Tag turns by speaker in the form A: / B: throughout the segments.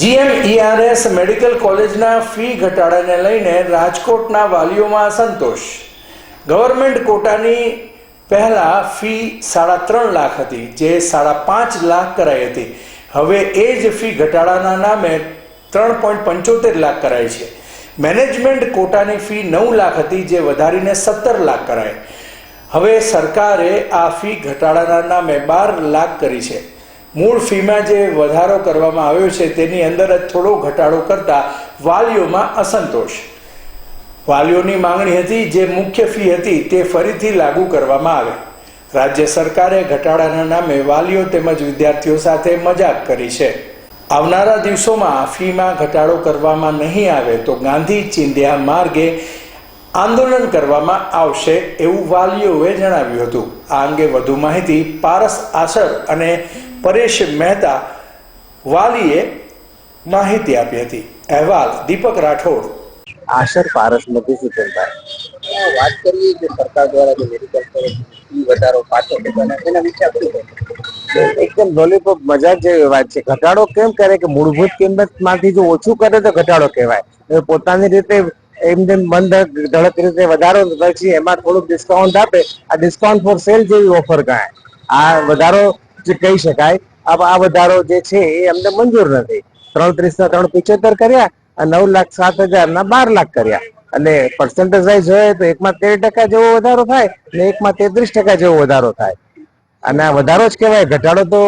A: GMERS medical કોલેજના fee ઘટાડાને લઈને રાજકોટના વાલીઓમાં અસંતોષ ગવર્મેન્ટ કોટાની પહેલા ફી સાડા ત્રણ લાખ હતી, જે સાડા પાંચ લાખ કરાઈ હતી. હવે એ જ ફી ઘટાડાના નામે ત્રણ પોઈન્ટ પંચોતેર લાખ કરાઈ છે. મેનેજમેન્ટ કોટાની ફી નવ લાખ હતી, જે વધારીને સત્તર લાખ કરાઈ. હવે સરકારે આ ફી ઘટાડાના નામે બાર લાખ કરી છે. મૂળ ફીમાં જે વધારો કરવામાં આવ્યો છે, તેની અંદર જ થોડો ઘટાડો કરતા વાલીઓમાં અસંતોષ. વાલીઓની માંગણી હતી, જે મુખ્ય ફી હતી, તે ફરીથી લાગુ કરવામાં આવે. રાજ્ય સરકારે ઘટાડાના નામે વાલીઓ તેમજ વિદ્યાર્થીઓ સાથે મજાક કરી છે. આવનારા દિવસોમાં ફીમાં ઘટાડો કરવામાં નહીં આવે તો ગાંધી ચિંધ્યા માર્ગે આંદોલન કરવામાં આવશે એવું વાલીઓએ જણાવ્યું હતું. આ અંગે વધુ માહિતી પારસ આસર અને પરેશ મહેતા વાલીએ માહિતી આપી હતી. અહેવાલ દીપક રાઠોડ.
B: આશર પારસ મધુસૂદનભાઈ
C: વાત કરીએ કે સરકાર દ્વારા જે મેડિકલ ફી વધારો પાછો એના વિશે આપણે
B: એકદમ લોલીપોપ મજા જેવી વાત છે. ઘટાડો કેમ કરે કે મૂળભૂત કિંમતમાંથી જો ઓછું કરે તો ઘટાડો કહેવાય. એ પોતાની રીતે એમ જેમ બંધ ધડક રીતે વધારો પછી એમાં થોડુંક ડિસ્કાઉન્ટ આપે. આ ડિસ્કાઉન્ટ ફોર સેલ જેવી ઓફર ગણાય આ વધારો જે કહી શકાય. આ વધારો જે છે એ અમને મંજૂર નથી. ત્રણ ત્રીસ ના ત્રણ પિચોતેર કર્યા અને નવ લાખ સાત હજાર ના બાર લાખ કર્યા. અને પર્સન્ટેજ વાઇઝ જોઈએ તો એકમાં તેર ટકા જેવો વધારો થાય ને એકમાં તેત્રીસ ટકા જેવો વધારો થાય. અને આ વધારો જ કહેવાય. ઘટાડો તો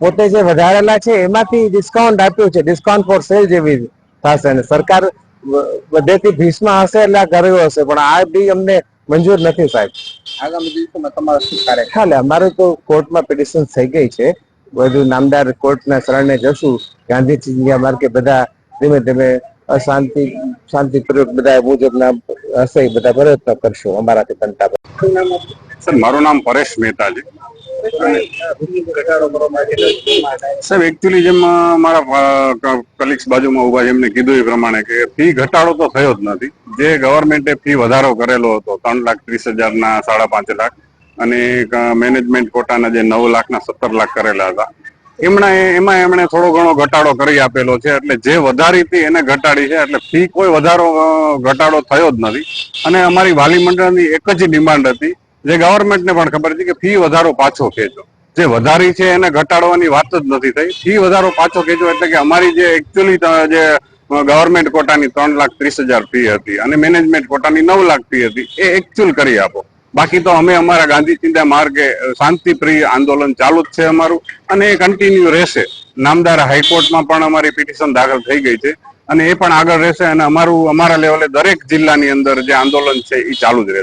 B: પોતે જે વધારેલા છે એમાંથી ડિસ્કાઉન્ટ આપ્યું છે. ડિસ્કાઉન્ટ ફોર સેલ જેવી થશે. અને સરકાર બધેથી ભીસમાં હશે એટલે આ કર્યું હશે. પણ આ બી અમને મંજૂર નથી સાહેબ.
C: આગામી દિવસોમાં તમારો શું કાર્ય
B: ખાલે અમારે તો કોર્ટમાં પિટિશન થઈ ગઈ છે. બધું નામદાર કોર્ટના શરણે જશું. ગાંધીજી ચિંધ્યા માર્ગે બધા ધીમે ધીમે શાંતિ શાંતિપૂર્વક બધા મુજબના હશે બધા પ્રયત્નો કરશું અમારાથી બનતા.
D: સર મારું નામ પરેશ મહેતા છે. સાહેબ એકચ્યુઅલી જેમ મારા કલીગ્સ બાજુમાં ઊભા એમને કીધું એ પ્રમાણે કે ફી ઘટાડો તો થયો જ નથી. જે ગવર્મેન્ટે ફી વધારો કરેલો હતો, ત્રણ લાખ ત્રીસ હજારના સાડા પાંચ લાખ, અને મેનેજમેન્ટ કોટાના જે નવ લાખના સત્તર લાખ કરેલા હતા, એમણે, એમાં એમણે થોડો ઘણો ઘટાડો કરી આપેલો છે, એટલે જે વધારી હતી એને ઘટાડી છે, એટલે ફી કોઈ વધારો ઘટાડો થયો જ નથી. અને અમારી વાલી મંડળની એક જ ડિમાન્ડ હતી જે ગવર્મેન્ટને પણ ખબર છે કે ફી વધારો પાછો ખેંચો. જે વધારી છે એને ઘટાડવાની વાત જ નથી થઈ. ફી વધારો પાછો ખેંચો એટલે કે અમારી જે એકચ્યુઅલી જે ગવર્મેન્ટ કોટાની ત્રણ લાખ ત્રીસ હજાર ફી હતી અને મેનેજમેન્ટ કોટાની નવ લાખ ફી હતી, એ એકચ્યુઅલ કરી આપો. બાકી તો અમે અમારા ગાંધી ચિંતા માર્ગે શાંતિપ્રિય આંદોલન ચાલુ જ છે અમારું અને એ કન્ટિન્યુ રહેશે. નામદાર હાઈકોર્ટમાં પણ અમારી પિટિશન દાખલ થઈ ગઈ છે અને એ પણ આગળ રહેશે અને અમારું, અમારા લેવલે દરેક જિલ્લાની અંદર જે આંદોલન છે એ ચાલુ જ રહેશે.